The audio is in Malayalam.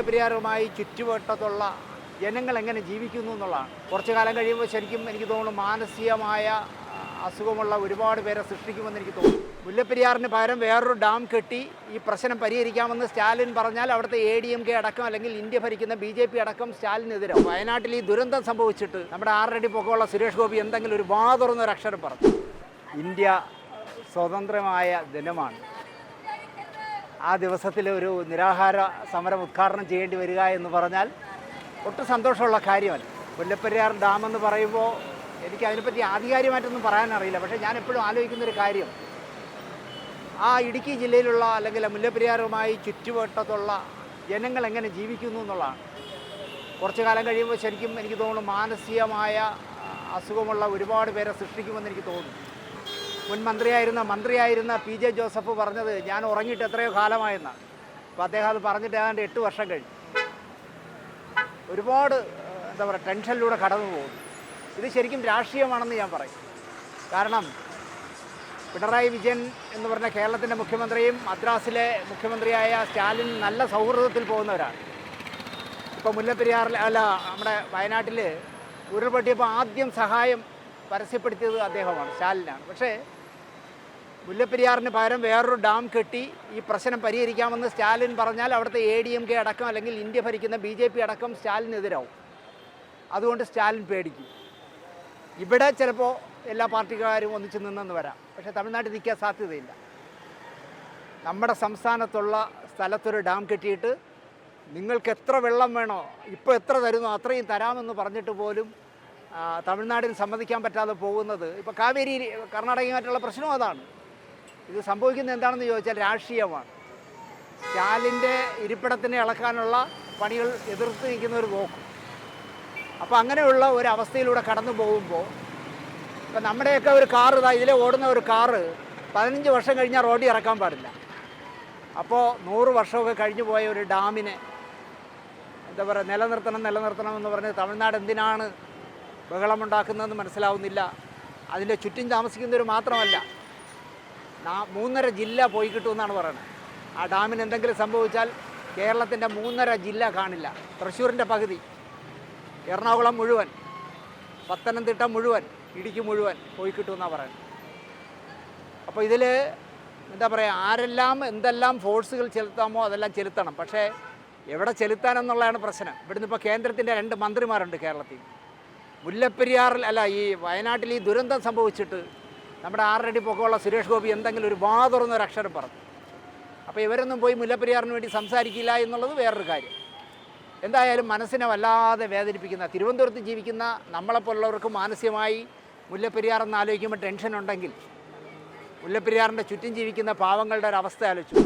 മുല്ലപ്പെരിയാറുമായി ചുറ്റുവട്ടത്തുള്ള ജനങ്ങൾ എങ്ങനെ ജീവിക്കുന്നു എന്നുള്ളതാണ്. കുറച്ചു കാലം കഴിയുമ്പോൾ ശരിക്കും എനിക്ക് തോന്നുന്നു മാനസികമായ അസുഖമുള്ള ഒരുപാട് പേരെ സൃഷ്ടിക്കുമെന്ന് എനിക്ക് തോന്നുന്നു. മുല്ലപ്പെരിയാറിന് പകരം വേറൊരു ഡാം കെട്ടി ഈ പ്രശ്നം പരിഹരിക്കാമെന്ന് സ്റ്റാലിൻ പറഞ്ഞാൽ അവിടുത്തെ എ ഡി എം കെ അടക്കം അല്ലെങ്കിൽ ഇന്ത്യ ഭരിക്കുന്ന ബി ജെ പി അടക്കം സ്റ്റാലിനെതിരെ. വയനാട്ടിൽ ഈ ദുരന്തം സംഭവിച്ചിട്ട് നമ്മുടെ ആറടി പൊക്കമുള്ള സുരേഷ് ഗോപി എന്തെങ്കിലും ഒരു വാതുറന്നൊരു അക്ഷരം പറഞ്ഞു. ഇന്ത്യ സ്വതന്ത്രമായ ദിനമാണ് ആ ദിവസത്തിൽ ഒരു നിരാഹാര സമരം ഉദ്ഘാടനം ചെയ്യേണ്ടി വരിക എന്ന് പറഞ്ഞാൽ ഒട്ടും സന്തോഷമുള്ള കാര്യമല്ല. മുല്ലപ്പെരിയാർ ഡാം എന്ന് പറയുമ്പോൾ എനിക്ക് അതിനെപ്പറ്റി ആധികാരികമായിട്ടൊന്നും പറയാനറിയില്ല. പക്ഷേ ഞാൻ എപ്പോഴും ആലോചിക്കുന്നൊരു കാര്യം. ആ ഇടുക്കി ജില്ലയിലുള്ള അല്ലെങ്കിൽ മുല്ലപ്പെരിയാറുമായി ചുറ്റുവട്ടത്തുള്ള ജനങ്ങൾ എങ്ങനെ ജീവിക്കുന്നു എന്നുള്ളതാണ്. കുറച്ചു കാലം കഴിയുമ്പോൾ ശരിക്കും എനിക്ക് തോന്നുന്നു മാനസികമായ അസുഖമുള്ള ഒരുപാട് പേരെ സൃഷ്ടിക്കുമെന്ന് എനിക്ക് തോന്നുന്നു. മുൻ മന്ത്രിയായിരുന്ന മന്ത്രിയായിരുന്ന പി ജെ ജോസഫ് പറഞ്ഞത് ഞാൻ ഉറങ്ങിയിട്ട് എത്രയോ കാലമായെന്നാണ് അപ്പോൾ അദ്ദേഹം അത് പറഞ്ഞിട്ട് ഏതാണ്ട് എട്ട് വർഷം കഴിഞ്ഞു. ഒരുപാട് എന്താ പറയുക ടെൻഷനിലൂടെ കടന്നു പോകുന്നു. ഇത് ശരിക്കും രാഷ്ട്രീയമാണെന്ന് ഞാൻ പറയും. കാരണം പിണറായി വിജയൻ എന്ന് പറഞ്ഞ കേരളത്തിന്റെ മുഖ്യമന്ത്രിയും മദ്രാസിലെ മുഖ്യമന്ത്രിയായ സ്റ്റാലിൻ നല്ല സൗഹൃദത്തിൽ പോകുന്നവരാണ്. ഇപ്പോൾ മുല്ലപ്പെരിയാറിൽ അല്ല നമ്മുടെ വയനാട്ടിൽ ഉരുൾപൊട്ടിയപ്പോൾ ആദ്യം സഹായം പരസ്യപ്പെടുത്തിയത് അദ്ദേഹമാണ് സ്റ്റാലിനാണ്. പക്ഷേ മുല്ലപ്പെരിയാറിന് പകരം വേറൊരു ഡാം കെട്ടി ഈ പ്രശ്നം പരിഹരിക്കാമെന്ന് സ്റ്റാലിൻ പറഞ്ഞാൽ അവിടുത്തെ എ ഡി എം കെ അടക്കം അല്ലെങ്കിൽ ഇന്ത്യ ഭരിക്കുന്ന ബി ജെ പി അടക്കം സ്റ്റാലിനെതിരാവും. അതുകൊണ്ട് സ്റ്റാലിൻ പേടിക്കും. ഇവിടെ ചിലപ്പോൾ എല്ലാ പാർട്ടിക്കാരും ഒന്നിച്ച് നിന്നെന്ന് വരാം. പക്ഷേ തമിഴ്നാട്ടിൽ നിൽക്കാൻ സാധ്യതയില്ല. നമ്മുടെ സംസ്ഥാനത്തുള്ള സ്ഥലത്തൊരു ഡാം കെട്ടിയിട്ട് നിങ്ങൾക്ക് എത്ര വെള്ളം വേണോ ഇപ്പോൾ എത്ര തരുന്നോ അത്രയും തരാമെന്ന് പറഞ്ഞിട്ട് പോലും തമിഴ്നാടിന് സമ്മതിക്കാൻ പറ്റാതെ പോകുന്നത്. ഇപ്പോൾ കാവേരി കർണാടകയുമായിട്ടുള്ള പ്രശ്നവും അതാണ്. ഇത് സംഭവിക്കുന്നത് എന്താണെന്ന് ചോദിച്ചാൽ രാഷ്ട്രീയമാണ്. സ്റ്റാലിന്റെ ഇരിപ്പിടത്തിനെ ഇളക്കാനുള്ള പണികൾ എതിർത്ത് ഒരു നോക്കും. അപ്പോൾ അങ്ങനെയുള്ള ഒരു അവസ്ഥയിലൂടെ കടന്നു പോകുമ്പോൾ ഇപ്പം നമ്മുടെയൊക്കെ ഒരു കാറ് ഇതാ ഇതിലെ ഓടുന്ന ഒരു കാറ് പതിനഞ്ച് വർഷം കഴിഞ്ഞാൽ റോഡിൽ ഇറക്കാൻ പാടില്ല. അപ്പോൾ നൂറ് വർഷമൊക്കെ കഴിഞ്ഞു പോയ ഒരു ഡാമിനെ എന്താ പറയുക നിലനിർത്തണം നിലനിർത്തണം എന്ന് പറഞ്ഞ് തമിഴ്നാട് എന്തിനാണ് ബഹളമുണ്ടാക്കുന്നതെന്ന് മനസ്സിലാവുന്നില്ല. അതിന്റെ ചുറ്റും താമസിക്കുന്നവർ മാത്രമല്ല മൂന്നര ജില്ല പോയി കിട്ടുമെന്നാണ് പറയുന്നത്. ആ ഡാമിന് എന്തെങ്കിലും സംഭവിച്ചാൽ കേരളത്തിന്റെ മൂന്നര ജില്ല കാണില്ല. തൃശ്ശൂരിന്റെ പകുതി എറണാകുളം മുഴുവൻ പത്തനംതിട്ട മുഴുവൻ ഇടുക്കി മുഴുവൻ പോയി കിട്ടുമെന്നാണ് പറയുന്നത്. അപ്പോൾ ഇതിൽ എന്താ പറയുക ആരെല്ലാം എന്തെല്ലാം ഫോഴ്സുകൾ ചെലുത്താമോ അതെല്ലാം ചെലുത്തണം. പക്ഷേ എവിടെ ചെലുത്താനെന്നുള്ളതാണ് പ്രശ്നം. ഇവിടുന്ന് ഇപ്പോൾ കേന്ദ്രത്തിന്റെ രണ്ട് മന്ത്രിമാരുണ്ട് കേരളത്തിൽ. മുല്ലപ്പെരിയാറിൽ അല്ല ഈ വയനാട്ടിൽ ഈ ദുരന്തം സംഭവിച്ചിട്ട് നമ്മുടെ ആറടി പൊക്കമുള്ള സുരേഷ് ഗോപി എന്തെങ്കിലും ഒരു വാ തുറന്ന ഒരു അക്ഷരം പറഞ്ഞു. അപ്പോൾ ഇവരൊന്നും പോയി മുല്ലപ്പെരിയാറിന് വേണ്ടി സംസാരിക്കില്ല എന്നുള്ളത് വേറൊരു കാര്യം. എന്തായാലും മനസ്സിനെ വല്ലാതെ വേദനിപ്പിക്കുന്ന തിരുവനന്തപുരത്ത് ജീവിക്കുന്ന നമ്മളെപ്പോലുള്ളവർക്ക് മാനസികമായി മുല്ലപ്പെരിയാർ എന്ന് ആലോചിക്കുമ്പോൾ ടെൻഷൻ ഉണ്ടെങ്കിൽ മുല്ലപ്പെരിയാറിന്റെ ചുറ്റും ജീവിക്കുന്ന പാവങ്ങളുടെ ഒരു അവസ്ഥ ആലോചിച്ചു.